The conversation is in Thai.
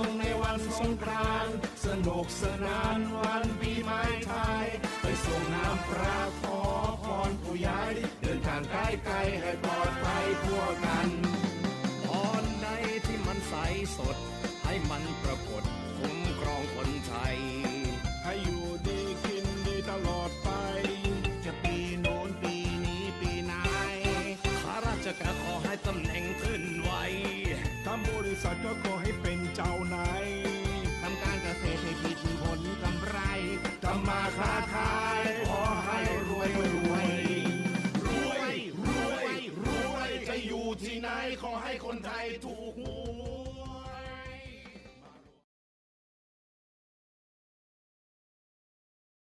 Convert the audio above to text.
งในวันสงกรานต์สนุกสนานวันปีใหม่ไทย ไปส่งน้ำพระขอพรผู้ใหญ่เดินทางไกลให้ปลอดภัยทั่วกันพรใดที่มันใสสด ให้มันประ ขอให้คนไทยถูกหวย